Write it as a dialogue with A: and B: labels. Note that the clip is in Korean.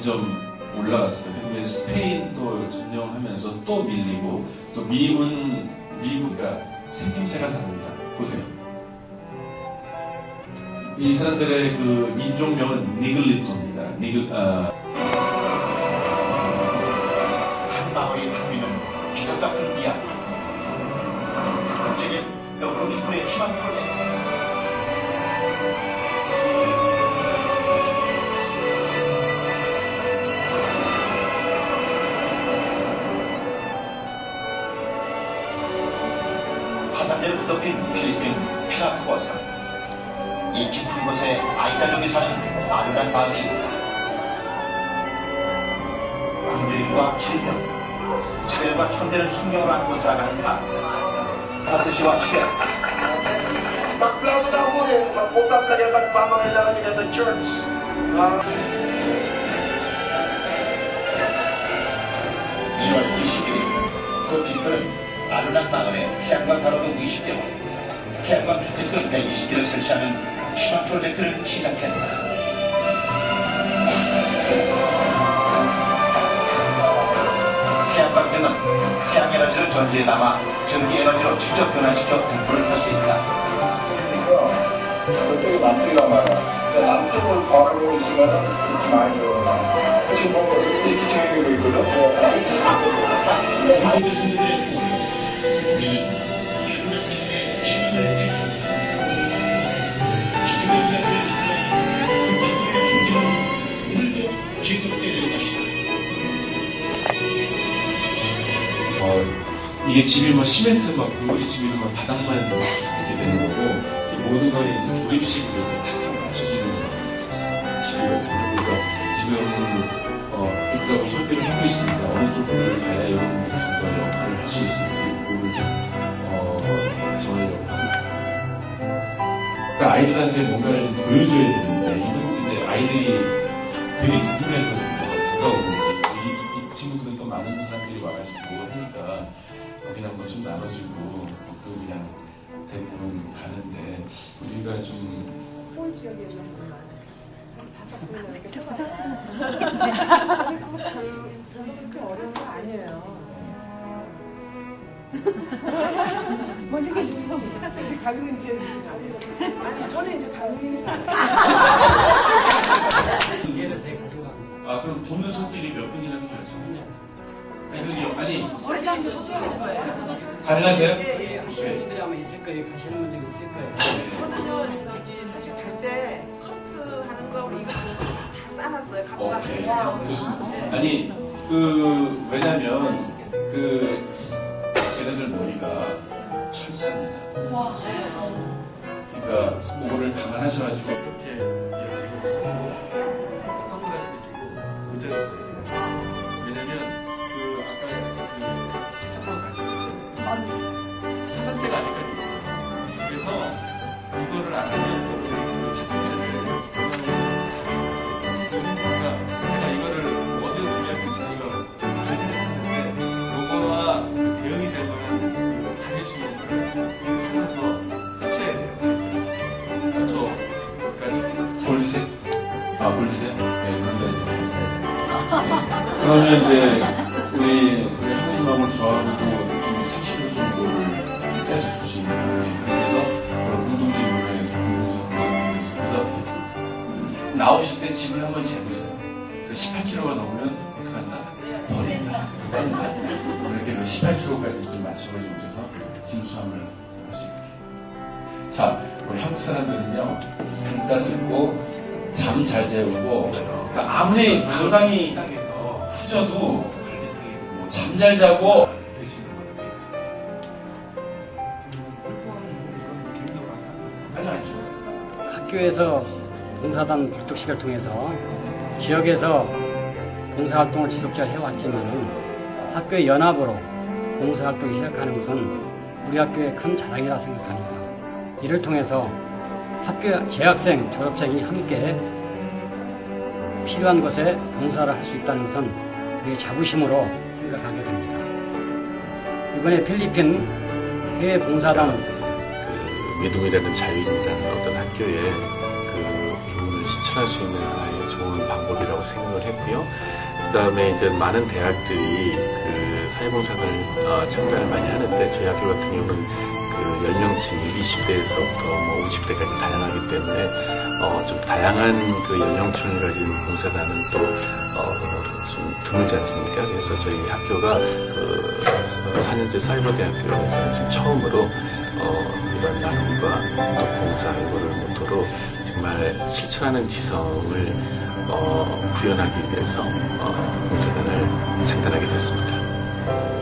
A: 점점 올라갔습니다. 근데 스페인도 점령하면서 또 밀리고 또 미국은 미국과 생김새가 다릅니다. 보세요. 이 사람들의 그 민족명은 니글리토입니다. 니글 아,
B: 화산재를 후덮인 필리핀 피라프고섬. 이 깊은 곳에 아이다족이 사는 아름다운 마을이 있다. 굶주림과 질병, 차별과 천대를 숙명으로 안고 살아가는 삶. 다스시와.
C: Magplano daw mo rin, magpunta ka niya
B: 아르락 마을에 태양광 가로등 20개, 태양광 주택등 120개를 설치하는 희망 프로젝트를 시작했다. 태양광 등은 태양 에너지를 전지에 담아 전기 에너지로 직접 변환시켜 등불을 켤 수 있다.
C: 남쪽이란 말이야. 남쪽을 바라보고 있으면 그렇게 많이 들어가. 지금 보고 이렇게 정해지고 있거든.
B: 우리 교수님들의
A: 어, 이게 집이 뭐 시멘트 막 우리 집이 막 바닥만 이렇게 되는 거고 이 모든 거에 이제 조립식으로 탁탁 맞춰지는 집이거든요. 그래서 지금 어, 그렇다고 협의를 하고 있습니다. 어느 쪽을 가야 여러분들이 좀더 역할을 할 수 있을지 그거를 좀 어, 정하려고 합니다. 그러니까 아이들한테 뭔가를 좀 보여줘야 되는데 이분 이제 아이들이 되게 궁금해하거든요. 누가 오는지 이, 이 친구들은 또 많은 사람들이 와가지고 그냥 뭐 좀 나눠주고 뭐 그러고 그냥 대부분 가는데 우리가 좀
D: 서울 지역에는 한 다섯 분이나 이렇게 해봤어요. 별로 그렇게 어려운 거 아니에요. 멀리 계신 분 근데 가격은 이제 아니 저는 이제 가격이
A: 아 그럼 돕는 손길이 몇 분이나 필요하죠? 아니 근데 아니 가능하세요?
E: 예, 하시는 분들이 아마 있을 거예요. 가시는 분들이 있을 거예요.
D: 저는요 저기 사실 살때 커트 하는 거 이거 다 싸놨어요. 갖고
A: 오케이
D: 가서
A: 좋습니다. 아니 그 왜냐면 그 쟤네들 머리가 철사입니다. 그러니까 그거를 감안하셔가지고
F: 이렇게 이렇게 쓰고 선글라스를 끼고 의자를 써야 돼요. 왜냐면 아
A: 골드셋? 네 그러면 이제 우리 우리 하느님하고 저하고도 지금 30kg 정도를 떼서 네, 그렇게 해서 그런 공동집으로 해서 공동집으로 해서 그래서 나오실 때 집을 한번 재보세요. 그래서 18kg가 넘으면 어떻게 한다? 버린다. 뺀다. 이렇게 해서 18kg까지 좀 맞춰가지고 오셔서 진수함을 할 수 있게. 자, 우리 한국 사람들은요, 등 따스고, 잠 잘 재우고, 그러니까 아무리 건강이 후져도
F: 뭐
A: 잠 잘 자고.
E: 학교에서 봉사단 발족식을 통해서 지역에서 봉사활동을 지속적으로 해왔지만은 학교의 연합으로 봉사활동을 시작하는 것은 우리 학교의 큰 자랑이라 생각합니다. 이를 통해서 학교 재학생, 졸업생이 함께 필요한 곳에 봉사를 할 수 있다는 것은 우리의 자부심으로 생각하게 됩니다. 이번에 필리핀 해외 봉사단
G: 그 믿음이라는 자유인이라는 어떤 학교에 그 교훈을 실천할 수 있는 하나의 좋은 방법이라고 생각을 했고요. 그 다음에 이제 많은 대학들이 그 사회봉사를 어, 참가를 많이 하는데 저희 학교 같은 경우는 그 연령층이 20대에서부터 뭐 50대까지 다양하기 때문에 어, 좀 다양한 그 연령층을 가진 봉사단은 또 어, 좀 드물지 않습니까? 그래서 저희 학교가 그 4년제 사이버대학교에서 지금 처음으로 어, 이런 나눔과 또 봉사 이거를 모토로 정말 실천하는 지성을 어, 구현하기 위해서 어, 봉사단을 창단하게 됐습니다.